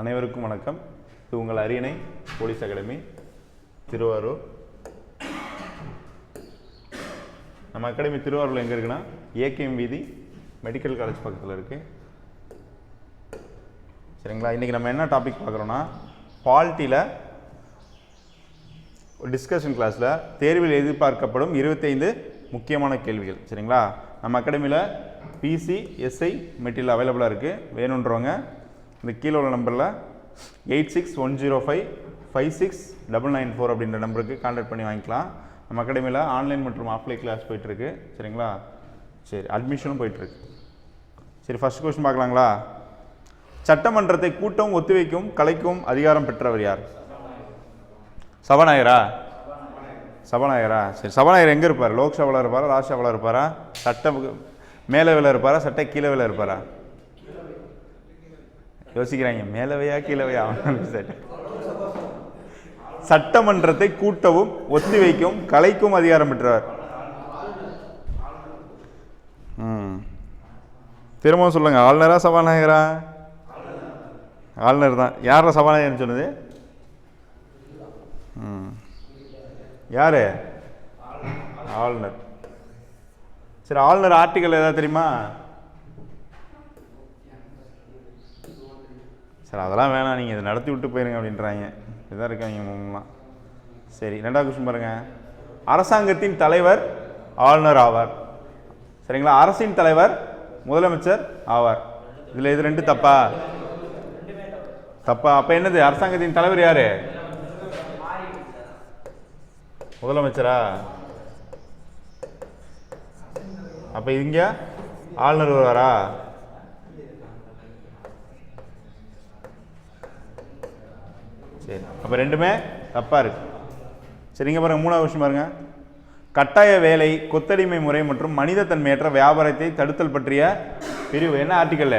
அனைவருக்கும் வணக்கம். இது உங்கள் அரியணை போலீஸ் அகாடமி திருவாரூர். நம்ம அகாடமி திருவாரூரில் எங்கே இருக்குன்னா ஏகேஎம் வீதி மெடிக்கல் காலேஜ் பக்கத்தில் இருக்குது சரிங்களா? இன்றைக்கி நம்ம என்ன டாபிக் பார்க்குறோன்னா பால்ட்டியில் டிஸ்கஷன் கிளாஸில் தேர்வில் எதிர்பார்க்கப்படும் இருபத்தைந்து முக்கியமான கேள்விகள். சரிங்களா? நம்ம அகாடமியில் பிசி எஸ்ஐ மெட்டீரியல் அவைலபிளாக இருக்குது வேணுன்றவங்க இந்த கீழே உள்ள நம்பரில் eight six one zero five five six double nine four அப்படின்ற நம்பருக்கு கான்டாக்ட் பண்ணி வாங்கிக்கலாம். நம்ம அகாடமியில் ஆன்லைன் மற்றும் ஆஃப்லைன் கிளாஸ் போயிட்டுருக்கு. சரிங்களா? சரி அட்மிஷனும் போயிட்டுருக்கு. சரி ஃபஸ்ட் கொஸ்டின் பார்க்கலாங்களா? சட்டமன்றத்தை கூட்டம் ஒத்திவைக்கும் கலைக்கும் அதிகாரம் பெற்றவர் யார்? சபாநாயகரா? சபாநாயகரா? சரி சபாநாயகர் எங்கே இருப்பார்? லோக்சபாவில் இருப்பாரா? ராஜ்யசபாவில் இருப்பாரா? சட்ட மேலவையில் இருப்பாரா? சட்ட கீழவையில் இருப்பாரா? யோசிக்கிறாங்க மேலவையா கீழவையா? சரி சட்டமன்றத்தை கூட்டவும் ஒத்திவைக்கும் கலைக்கும் அதிகாரம் பெற்றவர். ம். திரும்பவும் சொல்லுங்க ஆளுநரா சபாநாயகரா? ஆளுநர் தான். யார சபாநாயகர்னு சொன்னது? ம். யாரு? ஆளுநர். சரி ஆளுநர் ஆர்டிக்கல் ஏதாவது தெரியுமா? சரி அதெல்லாம் வேணாம். நீங்கள் இதை நடத்தி விட்டு போயிருங்க அப்படின்றாங்க. இதுதான் இருக்காங்க மூணுலாம் சரி ரெண்டாவது கொஸ்டின் பாருங்க. அரசாங்கத்தின் தலைவர் ஆளுநர் ஆவார். சரிங்களா? அரசின் தலைவர் முதலமைச்சர் ஆவார். இதில் இது ரெண்டு தப்பா? தப்பா. அப்போ என்னது? அரசாங்கத்தின் தலைவர் யார்? முதலமைச்சரா? அப்போ இங்கே ஆளுநர் வருவாரா? சரி. அப்போ ரெண்டுமே தப்பாக இருக்குது சரிங்க பாருங்கள் மூணாவது விஷயம் பாருங்கள் கட்டாய வேலை கொத்தடிமை முறை மற்றும் மனிதத்தன்மையற்ற வியாபாரத்தை தடுத்தல் பற்றிய பிரிவு. என்ன ஆர்டிக்கல்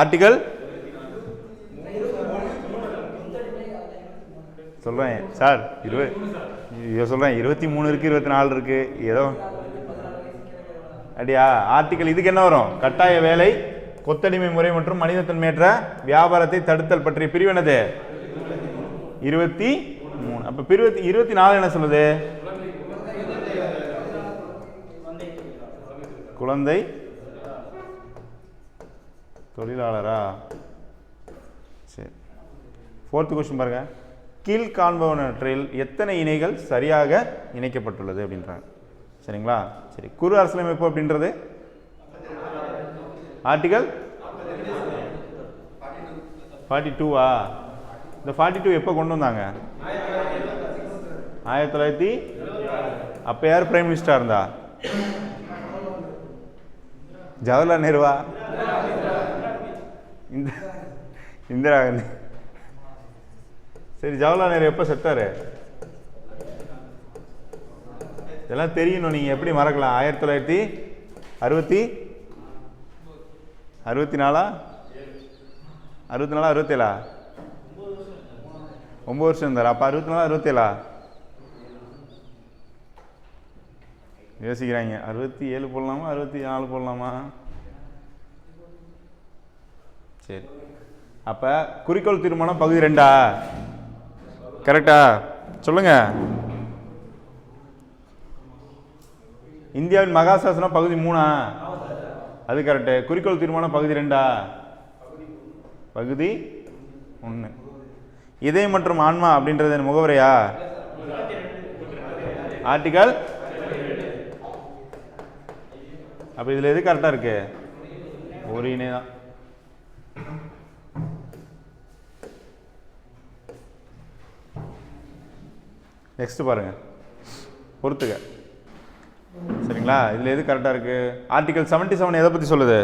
ஆர்டிக்கல் சொல்கிறேன் சார் இருபது இதை சொல்கிறேன் இருபத்தி மூணு இருக்குது இருபத்தி நாலு இருக்குது ஏதோ. அப்படியா ஆர்டிக்கல் இதுக்கு என்ன வரும்? கட்டாய வேலை கொத்தடிமை முறை மற்றும் மனிதத்தன்மையற்ற வியாபாரத்தை தடுத்தல் பற்றிய பிரிவு என்னது? இருபத்தி மூணு. அப்போ இருபத்தி இருபத்தி நாலு என்ன சொல்லுது குழந்தை தொழிலாளரா? சரி. ஃபோர்த்து கொஸ்டின் பாருங்க. கீழ் காண்பவனற்றில் எத்தனை இணைகள் சரியாக இணைக்கப்பட்டுள்ளது அப்படின்றாங்க. சரிங்களா? சரி. குறு அரசியலமைப்பு அப்படின்றது? ஆர்டிகல் ஃபார்ட்டி டூவா இந்த ஃபார்ட்டி டூ எப்போ கொண்டு வந்தாங்க? ஆயிரத்தி தொள்ளாயிரத்தி அப்போ யார் பிரைம் மினிஸ்டராக இருந்தா? ஜவஹர்லால் நேருவா? இந்த இந்திரா காந்தி. சரி ஜவஹர்லால் நேரு எப்போ செத்தார்? இதெல்லாம் தெரியணும் நீங்கள் எப்படி மறக்கலாம். ஆயிரத்தி தொள்ளாயிரத்தி அறுபத்தி அறுபத்தி நாலா? அறுபத்தி நாலா அறுபத்தேழா? ஒம்பது வருஷம் இருந்தார்? அப்போ அறுபத்தி நாலா அறுபத்தேழா? யோசிக்கிறாங்க. அறுபத்தி ஏழு போடலாமா? அறுபத்தி நாலு போடலாமா? சரி. அப்போ குறிக்கோள் தீர்மானம் பகுதி ரெண்டா? கரெக்டா சொல்லுங்க. இந்தியாவின் மகாசாசனம் பகுதி மூணா? அது கரெக்டு குறிக்கோள் தீர்மானம் பகுதி ரெண்டா? பகுதி ஒன்று இதயம் மற்றும் ஆன்மா அப்படின்றது முகவரையா? ஆர்டிகல் அப்போ இதில் எது கரெக்டாக இருக்கு? ஒரு இணை தான். நெக்ஸ்ட் பாருங்க. பொறுத்துக்க. சரிங்களா? இதில் எது கரெக்டாக இருக்கு? ஆர்டிகல் செவன்டி செவன் எதை பற்றி சொல்லுது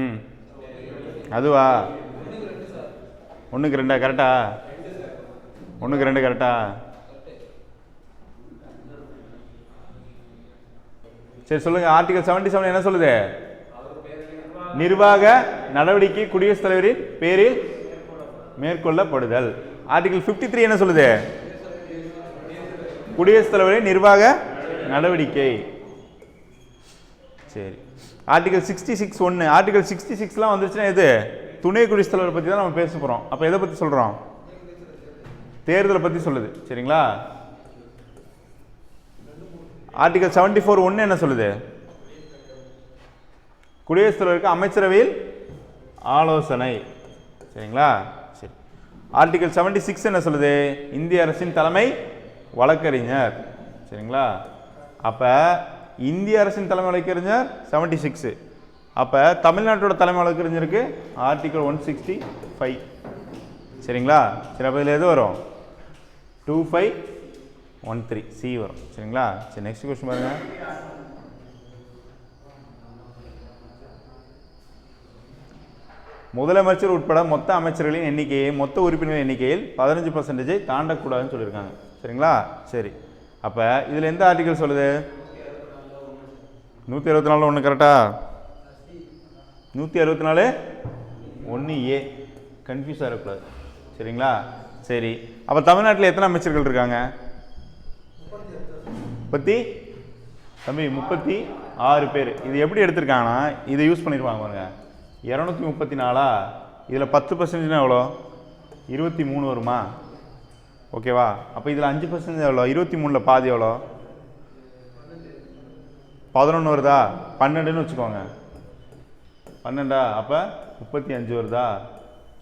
ம் அதுவா ஒன்றுக்கு ரெண்டா கரெக்டா ஒன்றுக்கு ரெண்டு கரெக்டா சரி சொல்லுங்க. ஆர்டிகல் செவன்டி செவன் என்ன சொல்லுது? நிர்வாக நடவடிக்கை குடியரசுத் தலைவரின் பேரில் மேற்கொள்ளப்படுதல். ஆர்டிகல் 53 த்ரீ என்ன சொல்லுது? குடியரசுத் தலைவரின் நிர்வாக நடவடிக்கை. சரி. ஆர்டிகல் சிக்ஸ்டி சிக்ஸ் ஒன்று ஆர்டிகல் சிக்ஸ்டி சிக்ஸ்லாம் வந்துருச்சுன்னா எது? துணை குடியரசுத் தலைவரை பற்றி தான் நம்ம பேச போகிறோம் அப்போ எதை பற்றி சொல்கிறோம் தேர்தலை பற்றி சொல்லுது. சரிங்களா? ஆர்டிகல் செவன்டி ஃபோர் ஒன்று என்ன சொல்லுது? குடியரசுத் தலைவருக்கு அமைச்சரவையில் ஆலோசனை. சரிங்களா? சரி. ஆர்டிகல் செவன்டி சிக்ஸ் என்ன சொல்லுது? இந்திய அரசின் தலைமை வழக்கறிஞர். சரிங்களா? அப்போ இந்திய அரசின் தலைமை வழக்கறிஞர் செவன்டி சிக்ஸு அப்போ தமிழ்நாட்டோட தலைமை வழக்கறிஞருக்கு ஆர்டிக்கல் ஒன் சிக்ஸ்டி ஃபைவ் சரிங்களா? சரி அப்போ இதில் எது வரும்? Two five one three C வரும். சரிங்களா? சரி நெக்ஸ்ட் கொஸ்டின் பாருங்கள் முதலமைச்சர் உட்பட மொத்த அமைச்சர்களின் எண்ணிக்கையை மொத்த உறுப்பினர்களின் எண்ணிக்கையில் பதினஞ்சு பர்சன்டேஜை தாண்டக்கூடாதுன்னு சொல்லியிருக்காங்க. சரிங்களா? சரி. அப்போ இதில் எந்த ஆர்டிக்கல் சொல்லுது? நூற்றி அறுபத்தி நாலு ஒன்று கரெக்டா நூற்றி அறுபத்தி நாலு? ஒன்று ஏ. கன்ஃபியூஸாக இருக்கக்கூடாது. சரிங்களா? சரி. அப்போ தமிழ்நாட்டில் எத்தனை அமைச்சர்கள் இருக்காங்க? முப்பத்தி? தம்பி முப்பத்தி ஆறு பேர். இது எப்படி எடுத்திருக்காங்கன்னா இதை யூஸ் பண்ணியிருப்பாங்க பாருங்க. இரநூத்தி முப்பத்தி நாலா? இதில் பத்து பர்சன்டேஜ்னா எவ்வளோ? இருபத்தி மூணு வருமா? ஓகேவா அப்போ இதில் அஞ்சு பர்சன்டேஜ் எவ்வளோ? இருபத்தி மூணில் பாதி எவ்வளோ? பதினொன்று வருதா? பன்னெண்டுன்னு வச்சுக்கோங்க. பன்னெண்டா? அப்போ முப்பத்தி அஞ்சு வருதா?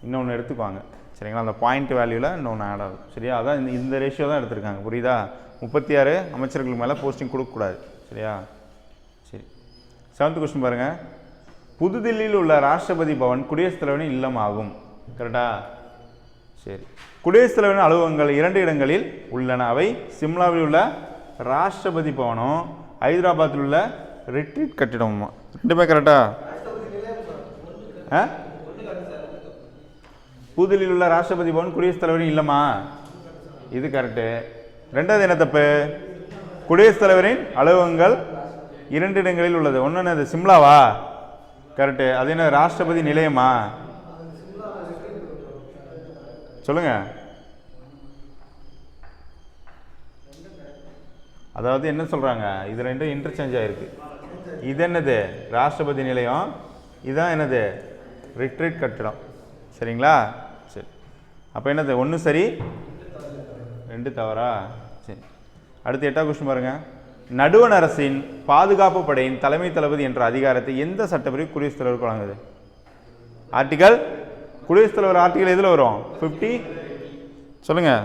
இன்னொன்று எடுத்துக்குவாங்க சரிங்களா? அந்த பாயிண்ட் வேல்யூவில் இன்னொன்று ஆட் ஆகும். சரியா? அதான் இந்த இந்த ரேஷியோ தான் எடுத்திருக்காங்க. புரியுதா? முப்பத்தி ஆறு அமைச்சர்களுக்கு மேலே போஸ்டிங் கொடுக்கக்கூடாது. சரியா? சரி. செவன்த் கொஸ்டின் பாருங்கள் புதுதில்லியில் உள்ள ராஷ்டிரபதி பவன் குடியரசுத் தலைவரின் இல்லம் ஆகும் கரெக்டா சரி. குடியரசுத் தலைவரின் அலுவலகங்கள் இரண்டு இடங்களில் உள்ளன. அவை சிம்லாவில் உள்ள ராஷ்டிரபதி பவனும் ஹைதராபாத்தில் உள்ள ரெட்ரீட் கட்டிடமுமா ரெண்டுமே கரெக்டா ஆ? புதுதில்லியில் உள்ள ராஷ்டிரபதி பவன் குடியரசுத் தலைவரின் இல்லைம்மா. இது கரெக்டு ரெண்டாவது என்ன தப்பு? குடியரசுத் தலைவரின் அலுவலகங்கள் இரண்டு இடங்களில் உள்ளது. ஒன்று என்னது? சிம்லாவா? கரெக்டு அது என்ன? ராஷ்டிரபதி நிலையமா? சொல்லுங்கள் அதாவது என்ன சொல்கிறாங்க இது ரெண்டும் இன்டர்சேஞ்ச் ஆகிருக்கு இது என்னது? ராஷ்டிரபதி நிலையம். இதுதான் என்னது? ரிட்ரீட் கட்டிடம். சரிங்களா? சரி. அப்போ என்னது? ஒன்று சரி ரெண்டு தவறா? சரி. அடுத்து எட்டாவது கொஸ்டின் பாருங்கள் நடுவண் அரசின் பாதுகாப்பு படையின் தலைமை தளபதி என்ற அதிகாரத்தை எந்த சட்டப்பிரிவு குடியரசுத் தலைவருக்கு வழங்குது? ஆர்டிகல் குடியரசுத் தலைவர் ஆர்டிகல் எதில் வரும்? ஃபிஃப்டி சொல்லுங்கள்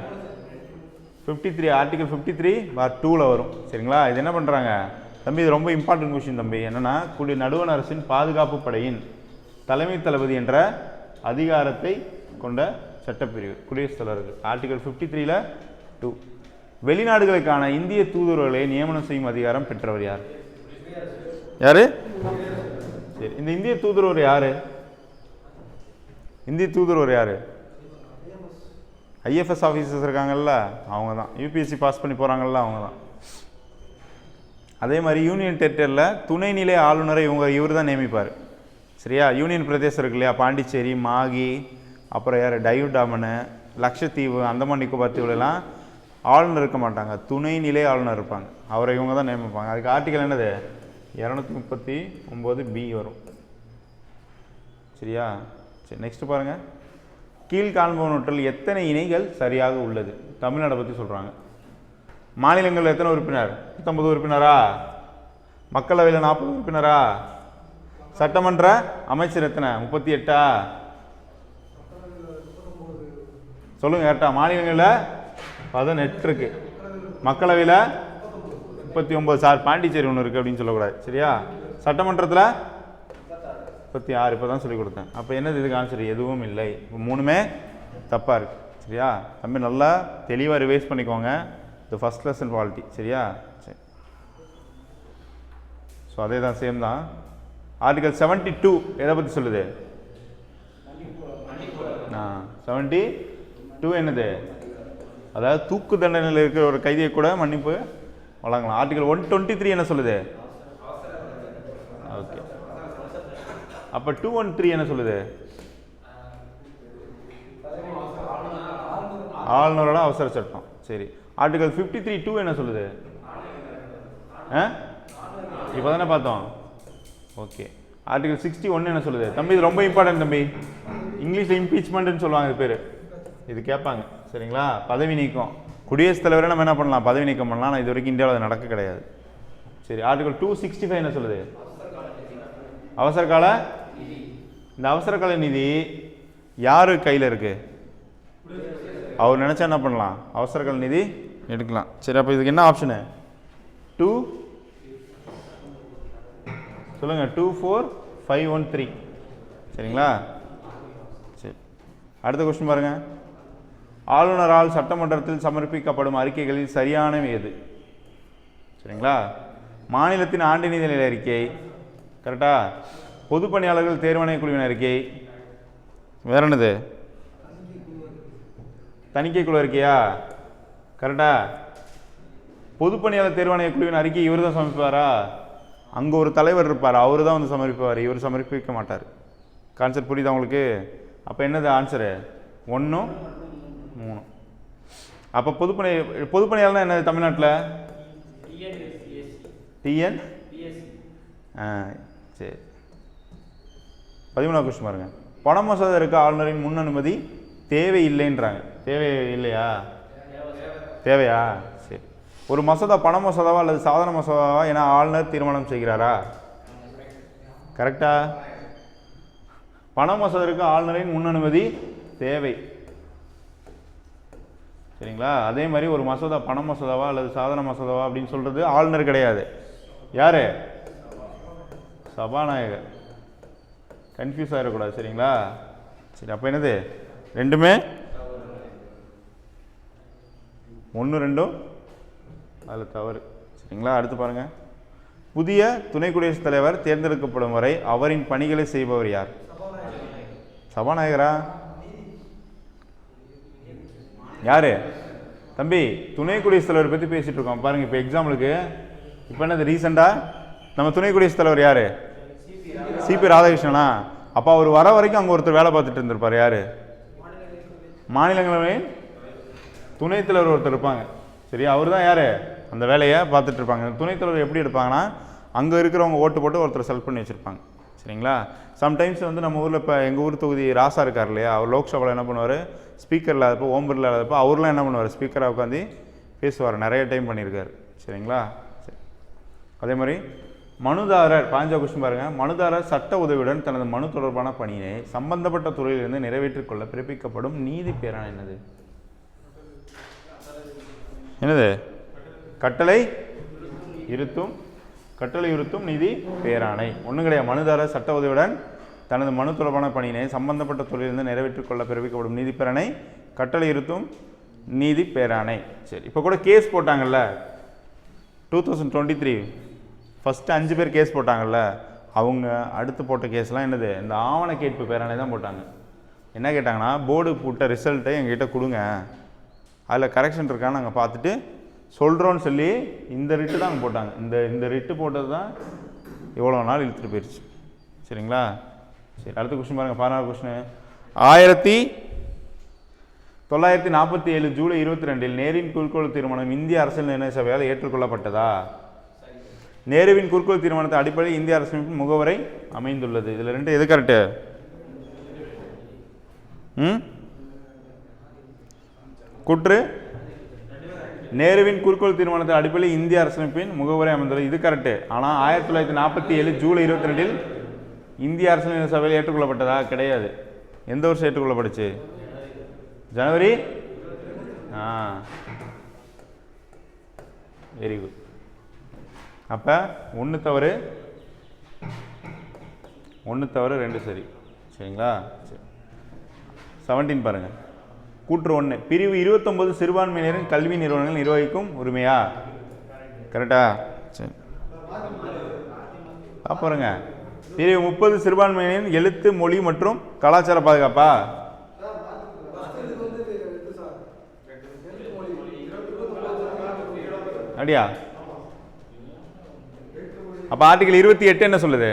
fifty three article fifty three பார் டூவில் வரும். சரிங்களா? இது என்ன பண்ணுறாங்க தம்பி இது ரொம்ப இம்பார்ட்டன்ட் கொஷின் தம்பி. என்னன்னா குடி நடுவண் அரசின் பாதுகாப்பு படையின் தலைமை தளபதி என்ற அதிகாரத்தை கொண்ட சட்டப்பிரிவு குடியரசுத் தலைவருக்கு ஆர்டிகல் ஃபிஃப்டி த்ரீல டூ வெளிநாடுகளுக்கான இந்திய தூதுவர்களை நியமனம் செய்யும் அதிகாரம் பெற்றவர் யார்? யார்? சரி இந்த இந்திய தூதுவர் யார்? இந்திய தூதுவர் யார்? ஐஎஃப்எஸ் ஆஃபீஸர்ஸ் இருக்காங்கல்ல அவங்க தான் யூபிஎஸ்சி பாஸ் பண்ணி போகிறாங்கல்ல அவங்க தான் அதே மாதிரி யூனியன் டெரிட்டரியில் துணைநிலை ஆளுநரை இவங்க இவர் தான் நியமிப்பார். சரியா? யூனியன் பிரதேசம் இருக்கு இல்லையா? பாண்டிச்சேரி மாகி அப்புறம் யார்? டையூ டாமனு லட்சத்தீவு அந்தமான் நிக்கோபார் தீவுலலாம் ஆளுநர் இருக்க மாட்டாங்க. துணைநிலை ஆளுநர் இருப்பாங்க. அவரை இவங்க தான் நியமிப்பாங்க. அதுக்கு ஆர்டிக்கல் என்னது? இரநூத்தி முப்பத்தி ஒம்பது பி வரும். சரியா? சரி நெக்ஸ்ட்டு பாருங்கள் கீழ்காண்பவனற்றில் எத்தனை இணைகள் சரியாக உள்ளது? தமிழ்நாடை பற்றி சொல்கிறாங்க மாநிலங்களில் எத்தனை உறுப்பினர்? பத்தொன்பது உறுப்பினரா? மக்களவையில் நாற்பது உறுப்பினரா? சட்டமன்ற அமைச்சர் எத்தனை? முப்பத்தி எட்டா? சொல்லுங்கள் கரெக்டா. மாநிலங்களில் பதினெட்டு இருக்கு. மக்களவையில் முப்பத்தி ஒன்பது. சார் பாண்டிச்சேரி ஒன்று இருக்குது அப்படின்னு சொல்லக்கூடாது. சரியா? சட்டமன்றத்தில் முப்பத்தி ஆறு இப்போ தான் சொல்லி கொடுத்தேன். அப்போ என்னது இதுக்கு ஆன்சர் எதுவும் இல்லை. இப்போ மூணுமே தப்பாக இருக்குது சரியா? தம்பி நல்லா தெளிவாக ரிவைஸ் பண்ணிக்கோங்க. இது ஃபஸ்ட் லெசன் குவாலிட்டி சரியா? சரி. ஸோ அதே தான் சேம் தான். ஆர்டிகல் செவன்ட்டி டூ எதை பற்றி சொல்லுது? ஆ செவன்ட்டி டூ என்னது? அதாவது தூக்கு தண்டனையில் இருக்கிற ஒரு கைதியை கூட மன்னிப்பு வழங்கலாம். ஆர்டிகல் ஒன் டுவெண்ட்டி த்ரீ என்ன சொல்லுது? அப்போ டூ ஒன் த்ரீ என்ன சொல்லுது? ஆளுநரோட அவசர சட்டம். சரி. ஆர்டிகல் ஃபிஃப்டி த்ரீ டூ என்ன சொல்லுது? ஆ? இப்போ தானே பார்த்தோம். ஓகே ஆர்டிகல் சிக்ஸ்டி ஒன்று என்ன சொல்லுது? தம்பி இது ரொம்ப இம்பார்ட்டன்ட் தம்பி. இங்கிலீஷில் இம்பீச்மெண்ட்னு சொல்லுவாங்க இது பேர். இது கேட்பாங்க. சரிங்களா? பதவி நீக்கம். குடியரசுத் தலைவரை நம்ம என்ன பண்ணலாம்? பதவி நீக்கம் பண்ணலாம். ஆனால் இது வரைக்கும் இந்தியாவில் அது நடக்க கிடையாது. சரி ஆர்டிகல் டூ சிக்ஸ்டி ஃபைவ் என்ன சொல்லுது? அவசர கால இந்த அவசர கால நிதி யார் கையில் இருக்குது அவர் நினச்சா என்ன பண்ணலாம்? அவசர கால நிதி எடுக்கலாம். சரி அப்போ இதுக்கு என்ன ஆப்ஷனு டூ சொல்லுங்கள் two four five one three சரிங்களா? சரி. அடுத்த கொஸ்டின் பாருங்கள் ஆளுநரால் சட்டமன்றத்தில் சமர்ப்பிக்கப்படும் அறிக்கைகளில் சரியானவை எது? சரிங்களா? மாநிலத்தின் ஆண்டு நிதி அறிக்கை. கரெக்டா பொதுப்பணியாளர்கள் தேர்வாணைய குழுவின் அறிக்கை. வேற என்னது? தணிக்கை குழு அறிக்கையா? கரெக்டா பொதுப்பணியாளர் தேர்வாணைய குழுவின் அறிக்கை இவர் தான் சமர்ப்பிப்பாரா? அங்கே ஒரு தலைவர் இருப்பார் அவர் தான் வந்து சமர்ப்பிப்பார். இவர் சமர்ப்பிக்க மாட்டார். கான்செப்ட் புரியுதா உங்களுக்கு? அப்போ என்னது ஆன்சரு ஒன்றும் மூணு. அப்போ பொதுப்பணி பொதுப்பணியாளர்னா என்னது தமிழ்நாட்டில்? டிஎன் ஆ சரி. பதிமூணாவது கொஸ்டின் பாருங்கள் பண மசோதா இருக்க ஆளுநரின் முன் அனுமதி தேவை இல்லைன்றாங்க. தேவை இல்லையா? தேவையா? சரி. ஒரு மசோதா பண மசோதாவா அல்லது சாதன மசோதாவா என ஆளுநர் தீர்மானம் செய்கிறாரா? கரெக்டா? பண மசோதாவுக்கு ஆளுநரின் முன் அனுமதி தேவை. சரிங்களா? அதே மாதிரி ஒரு மசோதா பண மசோதாவா அல்லது சாதன மசோதாவா அப்படின்னு சொல்கிறது ஆளுநர் கிடையாது. யார்? சபாநாயகர். கன்ஃபியூஸ் ஆகிடக்கூடாது சரிங்களா? சரி அப்போ என்னது? ரெண்டுமே? ஒன்று ரெண்டும்? அதில் தவறு. சரிங்களா? அடுத்து பாருங்கள் புதிய துணை குடியரசுத் தலைவர் தேர்ந்தெடுக்கப்படும் வரை அவரின் பணிகளை செய்பவர் யார்? சபாநாயகரா? யாரு? தம்பி துணை குடியரசுத் தலைவர் பற்றி பேசிகிட்டு இருக்கோம். பாருங்கள் இப்போ எக்ஸாம்பிளுக்கு இப்போ என்னது ரீசெண்டாக நம்ம துணை குடியரசுத் தலைவர் யாரு? சிபி ராதாகிருஷ்ணனா? அப்போ அவர் வர வரைக்கும் அங்கே ஒருத்தர் வேலை பார்த்துட்டு இருந்திருப்பார் யார்? மாநிலங்களவையின் துணைத் தலைவர் ஒருத்தர் இருப்பாங்க. சரியா? அவர் தான் யார்? அந்த வேலையை பார்த்துட்டு இருப்பாங்க. துணைத் தலைவர் எப்படி எடுப்பாங்கன்னா அங்கே இருக்கிறவங்க ஓட்டு போட்டு ஒருத்தர் செலக்ட் பண்ணி வச்சுருப்பாங்க. சரிங்களா? சம்டைம்ஸ் வந்து நம்ம ஊரில் இப்போ எங்கள் ஊர் தொகுதி ராசா இருக்கார் இல்லையா? அவர் லோக்சபாவில் என்ன பண்ணுவார்? ஸ்பீக்கர் இல்லாதப்போ ஓம் பிர்லா இல்லாதப்போ அவர்லாம் என்ன பண்ணுவார்? ஸ்பீக்கராக உட்காந்து பேசுவார். நிறைய டைம் பண்ணியிருக்காரு. சரிங்களா? சரி. அதே மாதிரி மனுதாரர் பாஞ்சா கொஸ்டின் பாருங்க. மனுதாரர் சட்ட உதவியுடன் தனது மனு தொடர்பான பணியினை சம்பந்தப்பட்ட துறையிலிருந்து நிறைவேற்றிக் கொள்ள பிறப்பிக்கப்படும் நீதி பேரான என்னது? என்னது? கட்டளை இருத்தும் கட்டளை இருத்தும் நிதி பேராணை. ஒன்றும் கிடையாது. மனுதாரர் சட்ட உதவியுடன் தனது மனு தொடர்பான பணியினை சம்பந்தப்பட்ட துறையிலிருந்து நிறைவேற்றிக் கொள்ள பிறப்பிக்கப்படும் நீதி பேராணை கட்டளை இருத்தும் நீதி பேராணை. சரி இப்போ கூட case போட்டாங்கல்ல? Two thousand twenty three first அஞ்சு பேர் கேஸ் போட்டாங்கல்ல அவங்க அடுத்து போட்ட கேஸ்லாம் என்னது? இந்த ஆவண கேட்பு பேராணை தான் போட்டாங்க. என்ன கேட்டாங்கன்னா போர்டு போட்ட ரிசல்ட்டை எங்ககிட்ட கொடுங்க. அதில் கரெக்ஷன் இருக்கான்னு நாங்கள் பார்த்துட்டு சொல்கிறோன்னு சொல்லி இந்த ரிட்டு தான் அங்கே போட்டாங்க. இந்த இந்த ரிட்டு போட்டது தான் இவ்வளோ நாள் இழுத்துட்டு போயிடுச்சு சரிங்களா? சரி அடுத்த கொஸ்டின் பாருங்கள் பதினாறு கொஸ்டின் ஆயிரத்தி தொள்ளாயிரத்தி நாற்பத்தி ஏழு ஜூலை இருபத்தி ரெண்டில் நேரின் குறிக்கோள் தீர்மானம் இந்திய அரசியல் நிர்ணய சபையால் ஏற்றுக்கொள்ளப்பட்டதா? நேருவின் குறுக்கோள் தீர்மானத்தை அடிப்படையில் இந்திய அரசமைப்பின் முகவரை அமைந்துள்ளது. இதில் ரெண்டு எது கரெக்டு ம்? குற்று? நேருவின் குறுக்கோள் தீர்மானத்தை அடிப்படையில் இந்திய அரசமைப்பின் முகவரை அமைந்துள்ளது. இது கரெக்டு ஆனால் ஆயிரத்தி தொள்ளாயிரத்தி நாற்பத்தி ஏழு ஜூலை இருபத்தி ரெண்டில் இந்திய அரசியல் சபையில் ஏற்றுக்கொள்ளப்பட்டதா? கிடையாது. எந்த வருஷம் ஏற்றுக்கொள்ளப்பட்டுச்சு? ஜனவரி? ஆ. வெரி குட் அப்போ ஒன்று தவறு ஒன்று தவறு ரெண்டு சரி. சரிங்களா? சரி. செவன்டீன் பாருங்கள் கூற்று ஒன்று பிரிவு இருபத்தொன்பது சிறுபான்மையினரின் கல்வி நிறுவனங்கள் நிர்வகிக்கும் உரிமையா? கரெக்டா சரி. பாருங்க. பிரிவு முப்பது சிறுபான்மையினரின் எழுத்து மொழி மற்றும் கலாச்சார பாதுகாப்பா? அப்படியா? அப்போ ஆர்டிகல் இருபத்தி எட்டு என்ன சொல்லுது?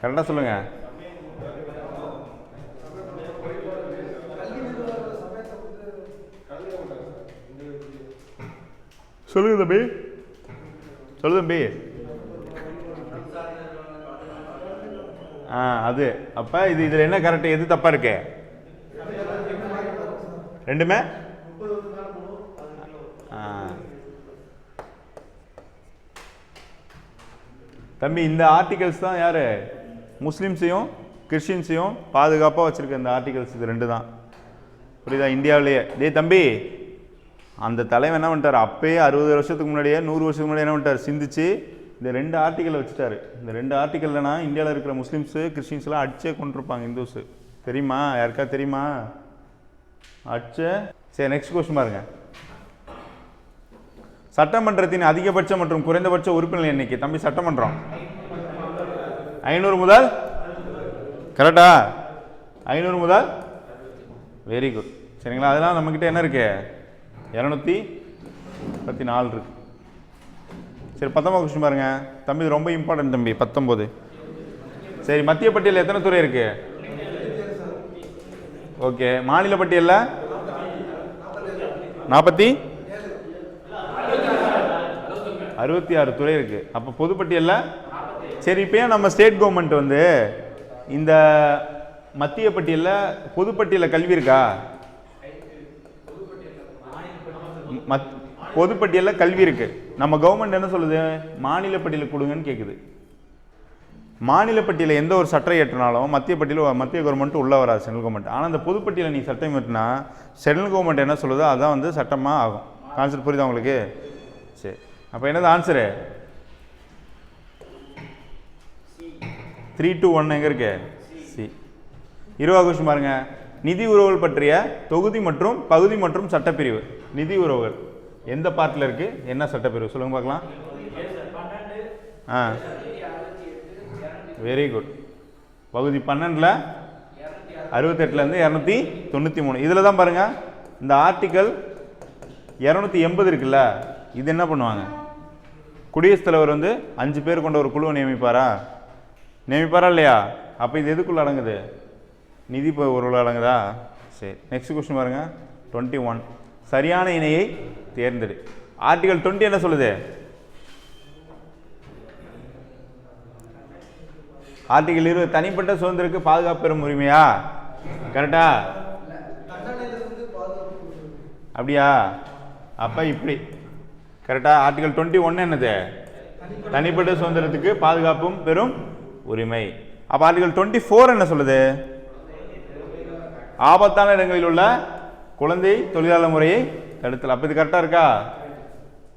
கரெக்டாக சொல்லுங்க. சொல்லுங்க தம்பி. சொல்லு தம்பி. ஆ அது. அப்போ இது இதில் என்ன கரெக்ட் எது தப்பாக இருக்கு? ரெண்டுமே ஆ தம்பி இந்த ஆர்டிகல்ஸ் தான் யார்? முஸ்லீம்ஸையும் கிறிஸ்டின்ஸையும் பாதுகாப்பாக வச்சுருக்க இந்த ஆர்டிகல்ஸ் இது ரெண்டு தான். புரியுதா? இந்தியாவிலேயே. டேய் தம்பி அந்த தலைவன் என்ன பண்ணிட்டார்? அப்பயே அறுபது வருஷத்துக்கு முன்னாடியே நூறு வருஷத்துக்கு முன்னாடியே என்ன பண்ணிட்டார்? சிந்திச்சு இந்த ரெண்டு ஆர்டிக்கலை வச்சுட்டாரு. இந்த ரெண்டு ஆர்டிக்கல்லனா இந்தியாவில் இருக்கிற முஸ்லீம்ஸு கிறிஸ்டின்ஸ்லாம் அடிச்சே கொண்டிருப்பாங்க இந்துஸு. தெரியுமா? யாருக்கா தெரியுமா? அடிச்ச. சரி நெக்ஸ்ட் கொஸ்டின் பாருங்க. சட்டமன்றத்தின் அதிகபட்ச மற்றும் குறைந்தபட்ச உறுப்பினர் எண்ணிக்கை. தம்பி சட்டமன்றம். ஐநூறு முதல்? கரெக்டா? ஐநூறு முதல்? வெரி குட் சரிங்களா? அதெல்லாம் நம்மக்கிட்ட என்ன இருக்கு? இரநூத்தி முப்பத்தி நாலு இருக்கு. சரி பத்தொம்பது கொஸ்டின் பாருங்க. தம்பி இது ரொம்ப இம்பார்ட்டன்ட் தம்பி. பத்தொம்போது சரி மத்திய பட்டியலில் எத்தனை துறை இருக்கு? ஓகே மாநில பட்டியலில் நாற்பத்தி அறுபத்தி ஆறு துறை இருக்கு. அப்போ பொதுப்பட்டியலில்? சரி இப்போ நம்ம ஸ்டேட் கவர்மெண்ட் வந்து இந்த மத்திய பட்டியலில் பொதுப்பட்டியலில் கல்வி இருக்கா? மத் பொதுப்பட்டியலில் கல்வி இருக்கு. நம்ம கவர்மெண்ட் என்ன சொல்லுது? மாநில பட்டியலில் கொடுங்கன்னு கேட்குது மாநில பட்டியலில் எந்த ஒரு சட்டம் ஏற்றினாலும் மத்திய பட்டியலில் மத்திய கவர்மெண்ட் உள்ளே வராது சென்ட்ரல் கவர்மெண்ட் ஆனால் அந்த பொதுப்பட்டியலில் நீ சட்டம் ஏற்றினா சென்ட்ரல் கவர்மெண்ட் என்ன சொல்லுதோ அதான் வந்து சட்டமாக ஆகும். கான்செப்ட் புரியுதா உங்களுக்கு? சரி. அப்போ என்னது ஆன்சரு த்ரீ டூ ஒன் எங்கே இருக்கு? சி இருபது கொஸ்டின் பாருங்க. நிதி உறவுகள் பற்றிய தொகுதி மற்றும் பகுதி மற்றும் சட்டப்பிரிவு. நிதி உறவுகள். எந்த பார்ட்டில் இருக்கு? என்ன சட்டப்பிரிவு? சொல்லுங்க பார்க்கலாம். ஆ. வெரி குட் பகுதி பன்னெண்டில் அறுபத்தெட்டுலேருந்து இரநூத்தி தொண்ணூற்றி மூணு. இதில் தான் பாருங்கள் இந்த ஆர்டிக்கல் இரநூத்தி எண்பது இருக்குல்ல. இது என்ன பண்ணுவாங்க? குடியரசுத் தலைவர் வந்து அஞ்சு பேர் கொண்ட ஒரு குழுவை நியமிப்பாரா? நியமிப்பாரா இல்லையா? அப்போ இது எதுக்குள்ள அடங்குது? நிதி பொருள் அடங்குதா? சரி நெக்ஸ்ட் கொஸ்டின் பாருங்க. டுவெண்ட்டி ஒன் சரியான இணையை தேர்ந்தெடு. ஆர்டிகல் டுவெண்ட்டி என்ன சொல்லுது? ஆர்டிகல் இருபது தனிப்பட்ட சுதந்திரக்கு பாதுகாப்பு பெறும் உரிமையா? கரெக்டா அப்படியா? அப்போ இப்படி. கரெக்டாக ஆர்டிகல் டுவெண்ட்டி ஒன்று என்னது? தனிப்பட்ட சுதந்திரத்துக்கு பாதுகாப்பும் பெறும் உரிமை. அப்போ ஆர்டிகல் டுவெண்ட்டி ஃபோர் என்ன சொல்லுது? ஆபத்தான இடங்களில் உள்ள குழந்தை தொழிலாளர் முறையை தடுத்தல். அப்போ இது கரெக்டாக இருக்கா?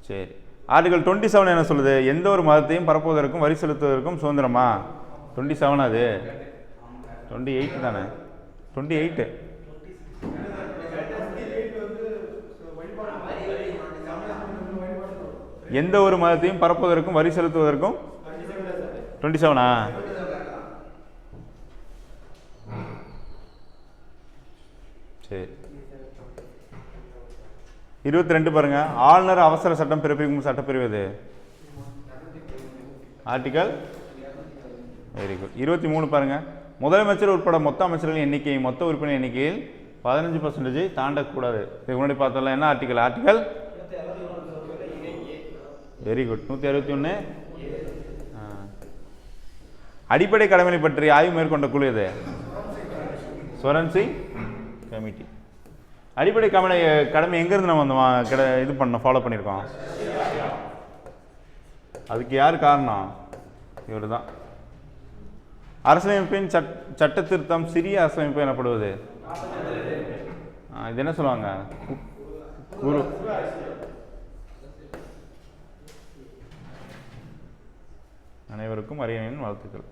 சரி. ஆர்டிகல் டுவெண்ட்டி செவன் என்ன சொல்லுது? எந்த ஒரு மதத்தையும் பரப்புவதற்கும் வரி செலுத்துவதற்கும் சுதந்திரமா? டுவெண்ட்டி செவன் அது. டுவெண்ட்டி எயிட் தானே? டுவெண்ட்டி எயிட்டு எந்த ஒரு மதத்தையும் பரப்புவதற்கும் வரி செலுத்துவதற்கும்? டுவெண்ட்டி செவனா சரி. இருபத்தி ரெண்டு பாருங்க. ஆளுநர் அவசர சட்டம் பிறப்பிக்கும் சட்டப்பிரிவு எது? ஆர்டிகல்? வெரி குட் இருபத்தி மூணு பாருங்க. முதலமைச்சர் உட்பட மொத்த அமைச்சர்களின் எண்ணிக்கை மொத்த உறுப்பினர் எண்ணிக்கையில் பதினஞ்சு பர்சன்டேஜ் தாண்டக்கூடாது. இதுக்கு முன்னாடி பார்த்தோம்ல என்ன ஆர்டிகல் ஆர்டிகல் வெரி குட் நூற்றி அறுபத்தி ஒன்று அடிப்படை கடமைகளை பற்றி ஆய்வு மேற்கொண்ட குழு இது ஸ்வரன் சிங் கமிட்டி அடிப்படை கடமை கடமை எங்கேருந்து நம்ம அந்த கிட இது பண்ணோம் ஃபாலோ பண்ணியிருக்கோம்? அதுக்கு யார் காரணம்? இவர் தான் அரசியலமைப்பின் சட் சட்ட திருத்தம் சிறிய அரசியலமைப்பு எனப்படுவது. இது என்ன சொல்லுவாங்க? குரு. அனைவருக்கும் அரியணையின் வாழ்த்துக்கள்.